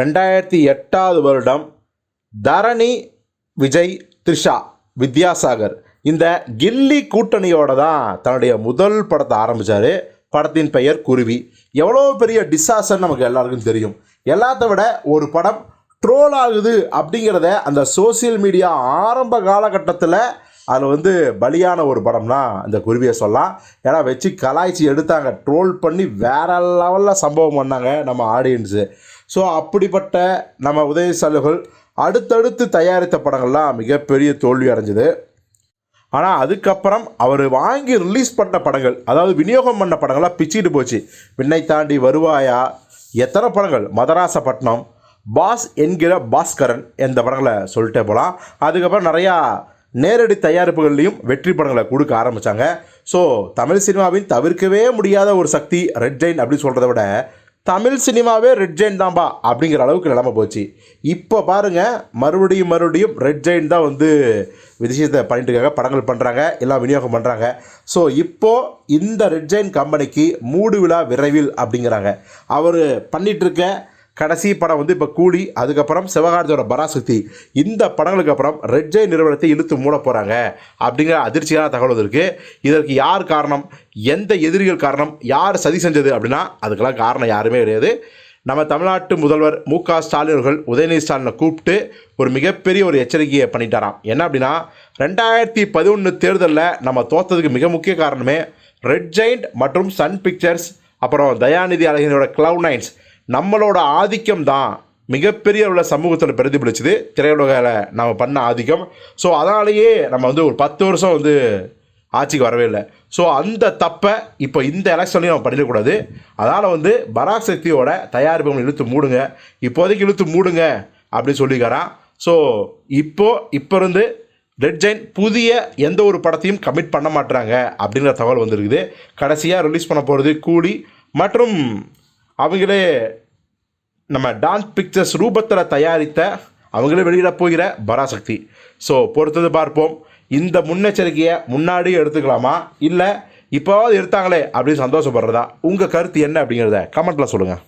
ரெண்டாயிரத்தி எட்டாவது வருடம் தரணி விஜய் த்ரிஷா வித்யாசாகர். இந்த கில்லி கூட்டணியோட தான் தன்னுடைய முதல் படத்தை ஆரம்பித்தார் படத்தின் பெயர் குருவி. எவ்வளோ பெரிய டிசாஸ்டர் நமக்கு எல்லாருக்கும் தெரியும். எல்லாத்த விட ஒரு படம் ட்ரோல் ஆகுது அப்படிங்கிறத அந்த சோஷியல் மீடியா ஆரம்ப காலகட்டத்தில் அதில் வந்து பலியான ஒரு படம்னா இந்த குருவியை சொல்லலாம். ஏன்னா வச்சு கலாய்ச்சி எடுத்தாங்க. ட்ரோல் பண்ணி வேற லெவலில் சம்பவம் பண்ணாங்க நம்ம ஆடியன்ஸு ஸோ அப்படிப்பட்ட நம்ம உதயசாலிகள் அடுத்தடுத்து தயாரித்த படங்கள்லாம் மிகப்பெரிய தோல்வி அடைஞ்சது. ஆனால் அதுக்கப்புறம் அவர் வாங்கி ரிலீஸ் பண்ண படங்கள் அதாவது விநியோகம் பண்ண படங்கள்லாம் பிச்சிட்டு போச்சு. விண்ணை தாண்டி வருவாயா? எத்தனை படங்கள்? மதராசப்பட்டினம் பாஸ் என்கிற பாஸ்கரன் இந்த படங்களை சொல்லிட்டே போகலாம் அதுக்கப்புறம் நிறையா நேரடி தயாரிப்புகள்லையும் வெற்றி படங்களை கொடுக்க ஆரம்பித்தாங்க ஸோ தமிழ் சினிமாவின் தவிர்க்கவே முடியாத ஒரு சக்தி ரெட் ஜெயின் அப்படின்னு சொல்கிறத விட தமிழ் சினிமாவே ரெட் ஜெயின் தான்பா அப்படிங்கிற அளவுக்கு நிலமை போச்சு. இப்போ பாருங்கள் மறுபடியும் மறுபடியும் ரெட் ஜெயின் தான் வந்து விஷயத்தை பண்ணிட்டு இருக்காங்க படங்கள் பண்ணுறாங்க எல்லாம் விநியோகம் பண்ணுறாங்க ஸோ இப்போது இந்த ரெட் ஜெயின் கம்பெனிக்கு மூடு விழா விரைவில் அப்படிங்கிறாங்க. அவர் பண்ணிகிட்ருக்க கடைசி படம் வந்து இப்போ கூலி அதுக்கப்புறம் சிவகார்த்தியோட பராசக்தி. இந்த படங்களுக்கு அப்புறம் ரெட் ஜெயின் நிறுவனத்தை இழுத்து மூட போகிறாங்க அப்படிங்கிற அதிர்ச்சியான தகவல் இருக்குது இதற்கு யார் காரணம்? எந்த எதிரிகள் காரணம்? யார் சதி செஞ்சது அப்படின்னா அதுக்கெல்லாம் காரணம் யாருமே கிடையாது. நம்ம தமிழ்நாட்டு முதல்வர் மு க ஸ்டாலின் அவர்கள் உதயநிதி ஸ்டாலினை கூப்பிட்டு ஒரு மிகப்பெரிய ஒரு எச்சரிக்கையை பண்ணிட்டாராம். என்ன அப்படின்னா ரெண்டாயிரத்தி பதினொன்று தேர்தலில் நம்ம தோத்ததுக்கு மிக முக்கிய காரணமே ரெட் ஜெயிண்ட் மற்றும் சன் பிக்சர்ஸ் அப்புறம் தயாநிதி அழகினோட க்ளவ் நைன்ஸ் நம்மளோட ஆதிக்கம் தான் மிகப்பெரிய உள்ள சமூகத்தில் பிரதிபலிச்சது. திரையுலகில் நம்ம பண்ண ஆதிக்கம். ஸோ அதனாலேயே நம்ம வந்து ஒரு பத்து வருஷம் வந்து ஆட்சிக்கு வரவே இல்லை. ஸோ அந்த தப்பை இப்போ இந்த எலெக்ஷன்லையும் நம்ம பண்ணிடக்கூடாது. அதனால் வந்து பராக் சக்தியோட தயாரிப்புகள் இழுத்து மூடுங்க. இப்போதைக்கு இழுத்து மூடுங்க அப்படின்னு சொல்லிக்கிறான் ஸோ இப்போ இப்போ இருந்து ரெட் ஜெயின் புதிய எந்த ஒரு படத்தையும் கமிட் பண்ண மாட்டுறாங்க அப்படிங்கிற தகவல் வந்திருக்குது. கடைசியாக ரிலீஸ் பண்ண போகிறது கூலி மற்றும் அவங்களே நம்ம டான்ஸ் பிக்சர்ஸ் ரூபத்தில் தயாரித்த அவங்களே வெளியிட போகிற பராசக்தி. ஸோ பொறுத்தது பார்ப்போம். இந்த முன்னெச்சரிக்கையை முன்னாடியே எடுத்துக்கலாமா? இல்லை இப்போவாவது எடுத்தாங்களே அப்படின்னு சந்தோஷப்படுறதா? உங்கள் கருத்து என்ன அப்படிங்கிறத கமெண்ட்டில் சொல்லுங்கள்